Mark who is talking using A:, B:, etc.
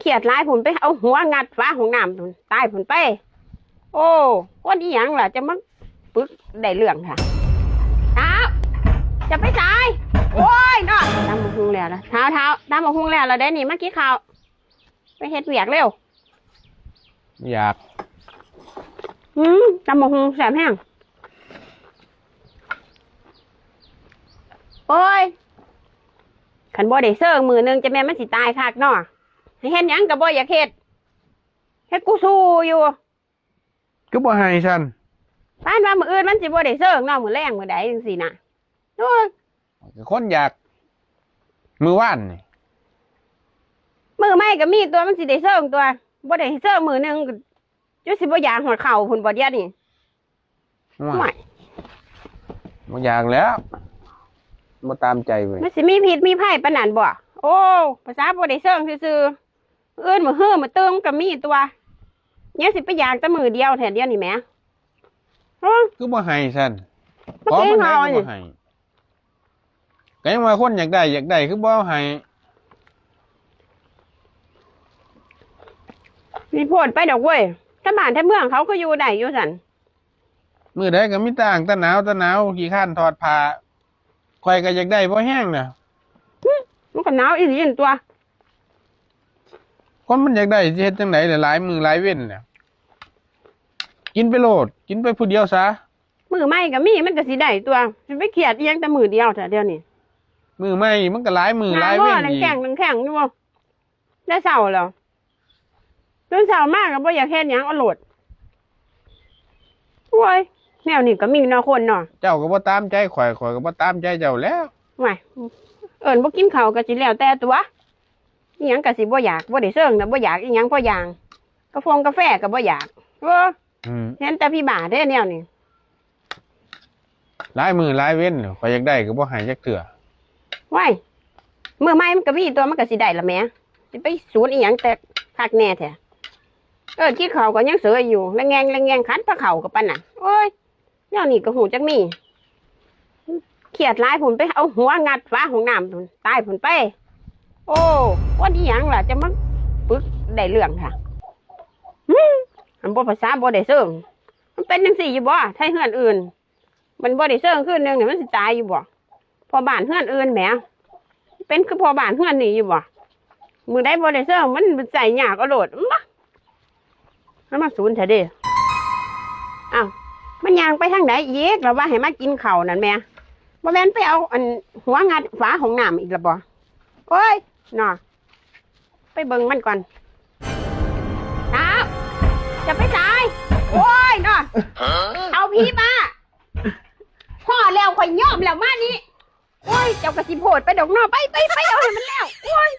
A: เขียดร้ายผุนไปเอาหัวงัดฟ้าของน้ำผุนตายผุนไป โอ้คนอีหยังล่ะ จะมาปึกได้เรื่องค่ะเท้าจะไปตายโอ้ยเนาะตามมาหุงแล้วนะเท้าเท้าตามมาหุงแล้วเราได้นี่เมื่อกี้ข่าวไปเฮ็ดเวียกเร็ว
B: อยาก
A: อืมตามมาหุงแสบแห้งโอ้ยขันบ่ได้เซิร์งมือหนึงจะแม่นมันสิตายคักเนาะ ให้เฮ็ดหยังกับบ่อยากเฮ็ดเฮ็ดกูสู้อยู่
B: ก็บ่ให้ฉัน
A: บ้านว่ามืออื่นมันสิบ่ได้เซิร์งเนาะมือแรงมือใดจังซี่น่ะโอ้ย
B: คนอยาก มือว่านนี่
A: มือไม่ก็มีตัวมันสิได้เซิร์งตัวบ่ได้เซิร์งมือหนึงก็จุสิบ่อยากหัวเข่าพุ่นบ่เดียวนี่
B: ว่า
A: ไม่
B: บ่อยากแล้วบ่ตามใจเว้ย
A: มันสิมีพิษมีภัยปานนั้นบ่โอ้ภาษาบ่ได้เซิร์งซื่อๆ อื่นมือเฮือมือตึงก็มีตัวเนี่ยสิไปอยากแต่มือเดียวแทนเดียวนี่แหมโอ้ย
B: คือบ่ให้ฉัน
A: เมื่อ
B: ขอ
A: กี้
B: มันได้
A: เขา
B: ก็
A: นี่
B: บ่ให้ก็ยังว่าคนอยากได้อยากได้คือบ่ให้
A: มีโพดไปดอกเว้ยถ้าบ้านถ้าเมืองเขาก็อยู่ได้อยู่สัน
B: มือใดก็มีต่างตะหนาวตะหนาวขี้ข้านถอดผ้าข่อยก็อยากได้บ่แห้งน่ะ
A: มันก็หนาวอีหลีนั่นตัว
B: คนมันอยากได้สิเฮ็ดจังได๋หลายมือหลายเว้นน่ะกินไปโลด กินไปผู้เดียวซะ
A: มือไม่ก็มีมันก็สิได้ตัวมันไปเขียดเอียงแต่มือเดียวแต่เดียวนี่
B: มือไม่มันก็หลายมือหลาย
A: ห
B: เว้
A: น้าน
B: อีก
A: แข็งนังแข็งอยู่บ่ได้เศร้าแล้วจนเศร้ามากก็บ่อยากเฮ็ดหยังเอาโหลดโอ้ยแนวนี้ก็มีเนาะคนเนาะ
B: เจ้าก็บ่ตามใจข่อยข่อยก็บ่ตามใจเจ้าแล้ว
A: ว้ายเอิ้นบ่กินข้าวก็สิแล้วแต่ตัว อีหยังก็สิบ่อยากบ่ได้เซิงนะบ่อยากอีหยังพออย่างกาแฟกาแฟก็บ่อยากเออ
B: อืม
A: เห็นแต่พี่บ่าเด้แนวนี้
B: หลายมือหลายเว้นข่อยอยากได้ก็บ่ให้จักเทื่อ
A: ว้ายมือไม้มันก็มีตัวมันก็สิได้ละแหม่สิไปสูนอีหยังแต่คักแน่แท้เออที่เขาก็ยังเสืออยู่แรงแงงแรงแงงคันพระเขากับปันน่ะโอ้ยแนวนี้ก็หูจักมีเขียดร้ายผมไปเอาหัวงัดฟ้าของน้ำพุ่นตายผมไป โอ้วันอีหยังล่ะ จะมาปึกได้เรื่องค่ะหืมอันบ่ภาษาบ่ได้เซิงมันเป็นจังสี่อยู่บ่ไทยเฮือนอื่น มันบ่ได้เซิงขึ้นหนึงเนี่ยมันสิตายอยู่บ่พอบ้านเฮือนอื่นแหมเป็นคือพอบ้านเฮือนนี่อยู่บ่มือได้บ่ได้เซิงมันใส่หยากเอาโหลดมะมันมาศูนย์เถอะเด้อ้าวมันยางไปทางไหนอีกเราว่าให้มากินข้าวนั่นแหม่บ่แม่นไปเอาอันหัวงัดฝาของน้ำอีกแล้วบ่โอ้ย น่ะไปเบิ่งมันก่อนอ้าวจะไปตาย โอ้ยน่ะเอาพี่มาพ่อแล้วข่อยยอมแล้วมานี่โอ้ย เจ้ากระสิโพดไปดอกเนอไปไปไปเอาให้มันแล้ว โอ้ย